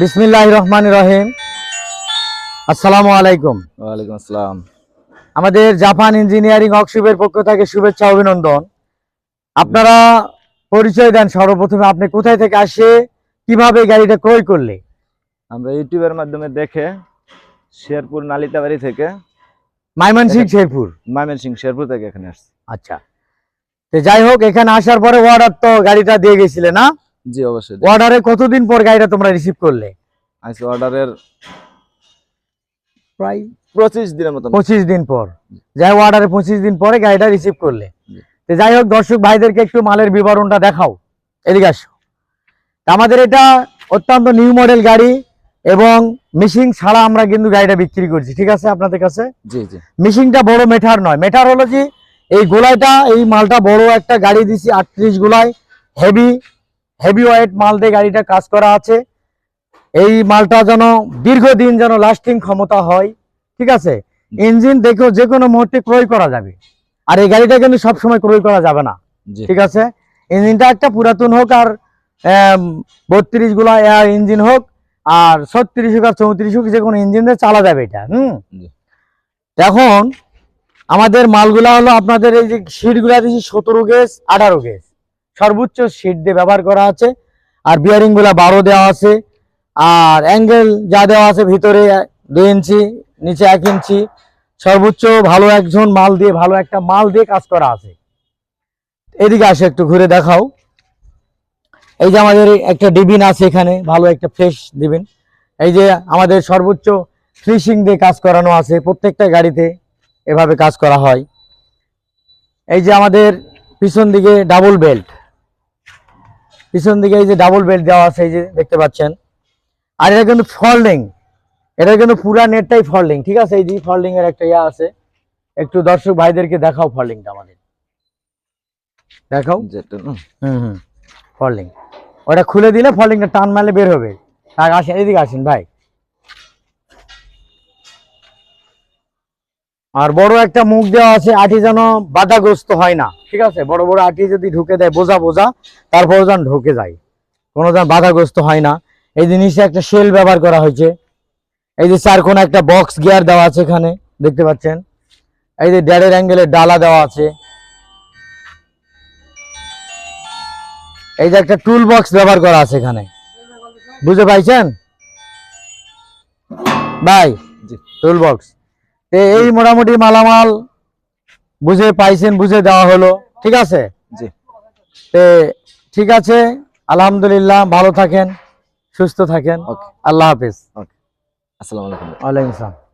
বিসমিল্লাহ রহমান রহিম। আসসালামু আলাইকুম। ওয়ালাইকুম আসসালাম। আমাদের জাপান ইঞ্জিনিয়ারিং ওয়ার্কশপের পক্ষ থেকে শুভেচ্ছা অভিনন্দন। আপনারা পরিচয় দেন সর্বপ্রথমে আপনি কোথায় থেকে আসে কীভাবে গাড়িটা ক্রয় করলে? আমরা ইউটিউবের মাধ্যমে দেখে শেরপুর নালিতাবাড়ি থেকে মাইমনসিং শেরপুর? ময়মনসিং শেরপুর থেকে এখানে আসছি। আচ্ছা। তো যাই হোক এখানে আসার পরে অর্ডার তো গাড়িটা দিয়ে গেছিলে না? জি অবশ্যই অর্ডারে কতদিন পর গাড়িটা তোমরা রিসিভ করলে? আজকে অর্ডারের প্রায় পঁচিশ দিনের মতো পঁচিশ দিন পর। যাই অর্ডারে পঁচিশ দিন পরে গাড়িটা রিসিভ করলে। তো যাই হোক দর্শক ভাইদেরকে একটু মালের বিবরণটা দেখাও। এদিকে আসো। আমাদের এটা অত্যন্ত নিউ মডেল গাড়ি এবং মিশিং ছাড়া আমরা কিন্তু গাড়িটা বিক্রি করছি ঠিক আছে আপনাদের কাছে? জি জি। মিশিংটা বড় মেটার নয়। মেটার হলো যে এই গোলাইটা এই মালটা বড় একটা গাড়ি দিছি আটত্রিশ গোলায় হেভি হেভি ওয়েট মাল দিয়ে গাড়িটা কাজ করা আছে। এই মালটা যেন দীর্ঘদিন যেন লাস্টিং ক্ষমতা হয় ঠিক আছে? ইঞ্জিন দেখেও যে কোনো মুহূর্তে ক্রয় করা যাবে। আর এই গাড়িটা কিন্তু সবসময় ক্রয় করা যাবে না ঠিক আছে? ইঞ্জিনটা একটা পুরাতন হোক আর বত্রিশগুলা এয়ার ইঞ্জিন হোক আর ছত্রিশ হোক আর চৌত্রিশ হোক যে কোনো ইঞ্জিন দিয়ে চালা যাবে এটা হুম। এখন আমাদের মালগুলা হলো আপনাদের এই যে সিটগুলা দিয়েছি সতেরো গেজ আঠারো গেজ সর্বোচ্চ সিট দিয়ে ব্যবহার করা আছে। আর বিয়ারিংগুলা বারো দেওয়া আছে। আর অ্যাঙ্গেল যা দেওয়া আছে ভিতরে দুই ইঞ্চি, নিচে এক ইঞ্চি। সর্বোচ্চ ভালো একজন মাল দিয়ে, ভালো একটা মাল দিয়ে কাজ করা আছে। এদিকে আসে, একটু ঘুরে দেখাও। এই যে আমাদের একটা ডিবিন আছে এখানে, ভালো একটা ফ্রেশ ডিবিন। এই যে আমাদের সর্বোচ্চ ফিনিশিং দিয়ে কাজ করানো আছে, প্রত্যেকটা গাড়িতে এভাবে কাজ করা হয়। এই যে আমাদের পিছন দিকে ডাবল বেল্ট পিছন দিকে এই যে ডাবল বেল্ট দেওয়া আছে এই যে দেখতে পাচ্ছেন। আর এটা কিন্তু ফল্ডিং এটা কিন্তু পুরা নেটটাই ফল্ডিং ঠিক আছে? এই যে ফল্ডিং এর একটা ইয়া আছে। একটু দর্শক ভাইদেরকে দেখাও ফল্ডিংটা আমাদের। দেখাও? হুম। হুম ফল্ডিং ওটা খুলে দিলে ফল্ডিংটা টান মারলে বের হবে। আসেন এদিকে আসেন ভাই। আর বড় একটা মুখ দেওয়া আছে আটি যেন বাধাগ্রস্ত হয় না। ঠিক আছে? বড় বড় আটি যদি ঢুকে দেয় বোঝা বোঝা তারপর যেন ঢুকে যায়। কোনো যেন বাধাগ্রস্ত হয় না। এই জিনিসে একটা শেল ব্যবহার করা হয়েছে। এই যে চার কোনো একটা বক্স গিয়ার দেওয়া আছে এখানে দেখতে পাচ্ছেন? এই যে ড্যাডের অ্যাঙ্গেলের ডালা দেওয়া আছে। এই যে একটা টুল বক্স ব্যবহার করা আছে এখানে। বুঝতে পাইছেন? ভাই টুল বক্স এই মোটামুটি মালামাল বুঝে পাইছেন বুঝে দেওয়া হলো। ঠিক আছে? জি। ঠিক আছে। আলহামদুলিল্লাহ ভালো থাকেন সুস্থ থাকেন। ওকে। আল্লাহ হাফিজ। ওকে। আসসালামু আলাইকুম। ওয়ালাইকুম আসসালাম